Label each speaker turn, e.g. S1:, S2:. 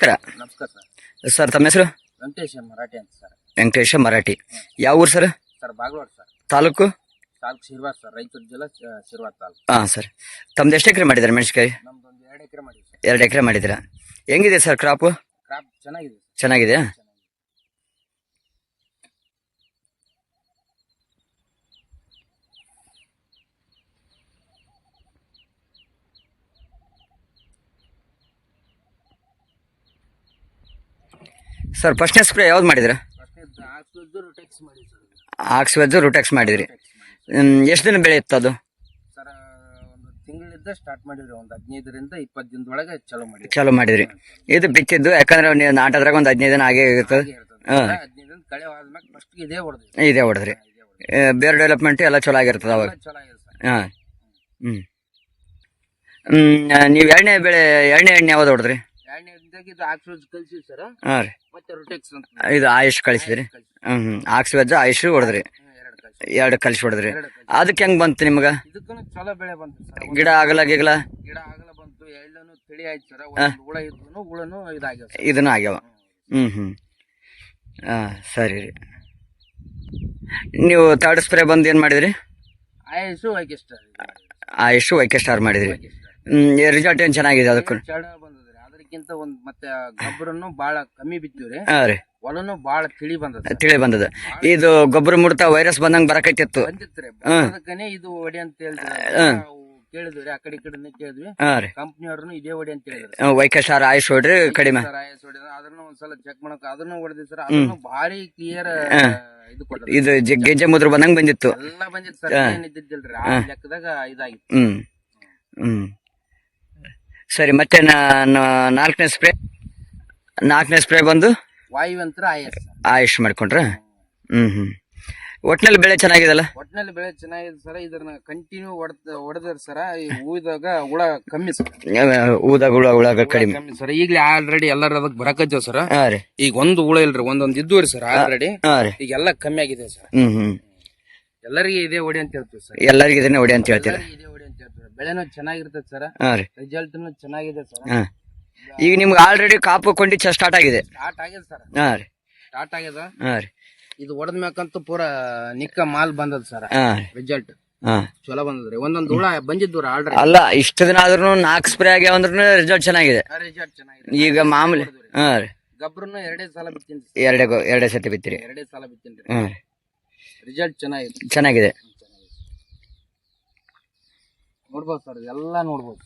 S1: ನಮಸ್ಕಾರ.
S2: ನಮಸ್ಕಾರ sir.
S1: Sir ತಮ್ಮ ಹೆಸರು?
S2: ವೆಂಕಟೇಶ ಮರಾಠಿ ಅಂತ ಸರ್.
S1: ವೆಂಕಟೇಶ ಮರಾಠಿ. ಯಾವ ಊರು sir?
S2: Sir Bagalod sir.
S1: Taluk?
S2: Taluk Shirwa sir Raichur ಜಿಲ್ಲಾ ಶಿರ್ವಾ ತಾಲೂಕು.
S1: ಹಾಂ ಸರ್. ತಮ್ದು ಎಷ್ಟು ಎಕರೆ ಮಾಡಿದಾರೆ ಮೆಣಸಿಕಾಯಿ
S2: ನಮ್ದು ಒಂದು ಎರಡು ಎಕರೆ ಮಾಡಿದ್ದೀರಾ
S1: ಎರಡು ಎಕರೆ ಮಾಡಿದ್ದೀರಾ? ಹೆಂಗಿದೆ ಸರ್ ಕ್ರಾಪು?
S2: ಕ್ರಾಪ್ ಚೆನ್ನಾಗಿದೆ ಚೆನ್ನಾಗಿದೆ
S1: ಸರ್ ಫಸ್ಟ್ನೇ ಸ್ಪ್ರೇ ಯಾವ್ದು
S2: ಮಾಡಿದ್ರೆ?
S1: ಆಕ್ಸ್ವೆಜ್ ರೂಟೆಕ್ಸ್ ಮಾಡಿದ್ರಿ. ಎಷ್ಟು ದಿನ ಬೆಳೆ ಇತ್ತು ಅದು?
S2: ಸರ್ ಒಂದು ತಿಂಗಳಿಂದ ಸ್ಟಾರ್ಟ್ ಮಾಡಿದ್ರಿ ಒಂದು ಹದಿನೈದರಿಂದ ಇಪ್ಪತ್ತು ದಿನದೊಳಗೆ ಚಲೋ ಮಾಡಿ
S1: ಚಲೋ ಮಾಡಿದ್ರಿ. ಇದು ಬಿತ್ತಿದ್ದು ಯಾಕಂದ್ರೆ ನೀವು ನಾಟದ್ರಾಗ ಒಂದು ಹದಿನೈದು ದಿನ ಆಗೇ ಇರ್ತದೆ.
S2: ಹದಿನೈದು ದಿನ ಕಳೆ ಆದ್ಮೇಲೆ ಫಸ್ಟ್ ಇದೇ ಹೊಡೆದ್ವಿ.
S1: ಇದೇ ಹೊಡೆದ್ರಿ. ಬೇರೆ ಡೆವಲಪ್ಮೆಂಟ್ ಎಲ್ಲ ಚಲೋ ಆಗಿರ್ತದೆ ಅವಾಗ. ಹಾಂ. ಹ್ಞೂ ನೀವು ಎರಡನೇ ಬೆಳೆ ಎರಡನೇ ಎಣ್ಣೆ ಯಾವ್ದು ಹೊಡೆದ್ರಿ?
S2: ಇದು ಆಕ್ಸಿಜನ್ ಕಲ್ಸಿವಿ ಸರ್.
S1: ಹಾಂ ರೀ.
S2: ಮತ್ತೆ ರೊಟೆಕ್ಸ್ ಅಂತ.
S1: ಇದು ಆಯುಷ್ ಕಳಿಸಿದ್ರಿ? ಹ್ಮ್ ಹ್ಞೂ ಆಕ್ಸ್ವೆಜ್ ಆಯುಷ್ ಹೊಡೆದ್ರಿ.
S2: ಎರಡು ಕಲಸಿ
S1: ಹೊಡೆದ್ರಿ. ಅದಕ್ಕೆ ಹೆಂಗ್ ಬಂತು ನಿಮ್ಗ?
S2: ಇದಕ್ಕೂ ಚಲೋ ಬೆಳೆ ಬಂತು ಸರ್.
S1: ಗಿಡ ಆಗಲ ಗಿಗಲ?
S2: ಗಿಡ ಆಗಲ ಬಂತು. ಎಳ್ಳನು ತಿಳಿ ಆಯ್ತು ಸರ್. ಒಂದು ಹುಳ ಇದ್ನು ಹುಳನು ಇದಾಗ್ಯಾವ
S1: ಇದನ್ನು ಆಗ್ಯಾವ. ಹ್ಮ್. ಹ್ಮ್ ಹಾಂ ಸರಿ ರೀ. ನೀವು ತರ್ಡ್ ಸ್ಪ್ರೇ ಬಂದು ಏನು ಮಾಡಿದ್ರಿ?
S2: ಆಯಸ್ಸು ಸ್ಟಾರ್
S1: ಆಯುಷ್ ವೈಕೆ ಸ್ಟಾರ್ ಮಾಡಿದ್ರಿ ರಿಸಲ್ಟ್ ಏನು ಚೆನ್ನಾಗಿದೆ ಅದಕ್ಕೂ
S2: ಅದಕ್ಕಿಂತ ಒಂದ್ ಮತ್ತೆ ಗೊಬ್ಬರನು ಬಾಳ ಕಮ್ಮಿ ಬಿತ್ತಿವ್ರಿ.
S1: ಹಾಂ ರೀ.
S2: ಹೊಲನು ಬಾಳ ತಿಳಿ ಬಂದದ.
S1: ತಿಳಿ ಬಂದದ. ಇದು ಗೊಬ್ಬರ ಮುಡ್ತಾ ವೈರಸ್ ಬಂದಂಗ ಬರಕೈತಿತ್ತು.
S2: ಬಂದಿತ್ರಿ.
S1: ಹ್ಮ್.
S2: ಅದಕ್ಕನೆ ಇದು ಒಡಿ ಅಂತ ಹೇಳಿದ್ರಿ
S1: ಹ್ಮ್.
S2: ನಾವು ಕೇಳಿದ್ವಿ ಆ ಕಡೆ ಈ ಕಡೆ ಕೇಳಿದ್ವಿ.
S1: ಹಾಂ ರೀ.
S2: ಕಂಪ್ನಿಯವ್ರನು ಇದೇ ಒಡಿ ಅಂತ ಹೇಳಿದ್ರು.
S1: ವೈಕೆ ಸ್ಟಾರ್ ಆಯುಷ್ ಹೊಡ್ರಿ ಕಡಿಮೆ.
S2: ಸರ್ ಆಯಸ್ ಅದನ್ನು ಒಂದ್ಸಲ ಚೆಕ್ ಮಾಡಕ್ ಅದನ್ನು ಹೊಡೆದಿ ಸರ್ ಅದನ್ನು ಭಾರಿ ಕ್ಲಿಯರ್ ಇದು ಕೊಟ್ಟದ
S1: ಇದು ಜಿ- ಗೆಜ್ಜೆ ಮುದ್ರ ಬಂದಂಗ ಬಂದಿತ್ತು.
S2: ಎಲ್ಲ ಬಂದಿತ್ತು ಸರ್ ಏನ್ ಇದ್ದಿದ್ದಿಲ್ರಿ ಆ ಲೆಕ್ಕದಾಗ ಇದಾಗಿತ್ತು.
S1: ಹ್ಮ್. ಹ್ಞೂ ಸರಿ ಮತ್ತೆ ನಾಲ್ಕನೇ ಸ್ಪ್ರೇ ನಾಲ್ಕನೇ ಸ್ಪ್ರೇ ಬಂದು
S2: ವಾಯುವಂತರ ಆಯಸ್.
S1: ಆಯುಷ್ ಮಾಡ್ಕೊಂಡ್ರ? ಹ್ಞೂ ಹ್ಞೂ ಒಟ್ನಲ್ಲಿ ಬೆಳೆ ಚೆನ್ನಾಗಿದೆಲ್ಲ
S2: ಒಟ್ಟಿನಲ್ಲಿ ಬೆಳೆ ಚೆನ್ನಾಗಿದೆ ಸರ್ ಇದನ್ನ ಕಂಟಿನ್ಯೂ ಹೊಡೆದ ಹೊಡೆದ್ರ ಸರ ಈ ಹೂವಿದಾಗ ಹುಳ ಕಮ್ಮಿ ಸರ್.
S1: ಹೂದಾಗ ಹುಳ ಹುಳ ಕಡಿಮೆ.
S2: ಕಮ್ಮಿ ಸರ್ ಈಗಲೇ ಆಲ್ರೆಡಿ ಎಲ್ಲರೂ ಅದಕ್ಕೆ ಬರಕತ್ತೇವ್ ಸರ್.
S1: ಹಾಂ ರೀ.
S2: ಈಗ ಒಂದು ಹುಳ ಇಲ್ರಿ ಒಂದೊಂದು ಇದ್ದು ಸರ್ ಆಲ್ರೆಡಿ
S1: ಹಾಂ ರೀ.
S2: ಈಗ ಎಲ್ಲ ಕಮ್ಮಿ ಆಗಿದೆ ಸರ್.
S1: ಹ್ಞೂ ಹ್ಞೂ
S2: ಎಲ್ಲರಿಗೆ ಇದೇ ಹೊಡಿ ಅಂತ ಹೇಳ್ತೀವಿ ಸರ್.
S1: ಎಲ್ಲರಿಗೂ ಇದನ್ನೇ ಹೊಡಿ ಅಂತ ಹೇಳ್ತೀರ?
S2: ಬೆಳೆನೂ ಚೆನ್ನಾಗಿರ್ತದೆ ಸರ್.
S1: ಹಾಂ ರೀ.
S2: ರಿಸಲ್ಟ್ನು ಚೆನ್ನಾಗಿದೆ ಸರ್.
S1: ಹಾಂ. ಈಗ ನಿಮ್ಗೆ ಆಲ್ರೆಡಿ ಕಾಪು ಚ ಸ್ಟಾರ್ಟ್ ಆಗಿದೆ.
S2: ಸ್ಟಾರ್ಟ್ ಆಗಿದೆ ಸರ್.
S1: ಹಾಂ ರೀ.
S2: ಸ್ಟಾರ್ಟ್ ಆಗ್ಯದ
S1: ಹಾಂ ರೀ.
S2: ಇದು ಹೊಡೆದ ಮ್ಯಾಕಂತೂ ಪೂರ ನಿಕ್ಕ ಮಾಲ್ ಬಂದದ ಸರ್.
S1: ಹಾಂ ರೀ.
S2: ರಿಸಲ್ಟ್
S1: ಹಾಂ.
S2: ಚಲೋ ಬಂದದ್ರಿ. ಒಂದೊಂದು ಹುಳ ಬಂದಿದ್ದು ಆಲ್ರೆಡಿ
S1: ಅಲ್ಲ ಇಷ್ಟು ದಿನ ಆದ್ರೂ ನಾಲ್ಕು ಸ್ಪ್ರೇ ಆಗ್ಯಾವ ಅಂದ್ರೂ ರಿಸಲ್ಟ್ ಚೆನ್ನಾಗಿದೆ.
S2: ರಿಸಲ್ಟ್ ಚೆನ್ನಾಗಿದೆ.
S1: ಈಗ ಮಾಮೂಲಿ ಹಾಂ ರೀ.
S2: ಗೊಬ್ಬರನು ಎರಡೇ ಸಲ ಬಿತ್ತೀನಿ
S1: ಎರಡೇ ಗೊ- ಎರಡೇ ಸತಿ ಬಿತ್ತಿರಿ.
S2: ಎರಡೇ ಸಲ ಬಿತ್ತೀನಿ
S1: ಹಾಂ ರೀ.
S2: ರಿಸಲ್ಟ್ ಚೆನ್ನಾಗಿದೆ.
S1: ಚೆನ್ನಾಗಿದೆ.
S2: ನೋಡ್ಬೋದು ಸರ್ ಎಲ್ಲ ನೋಡ್ಬೋದು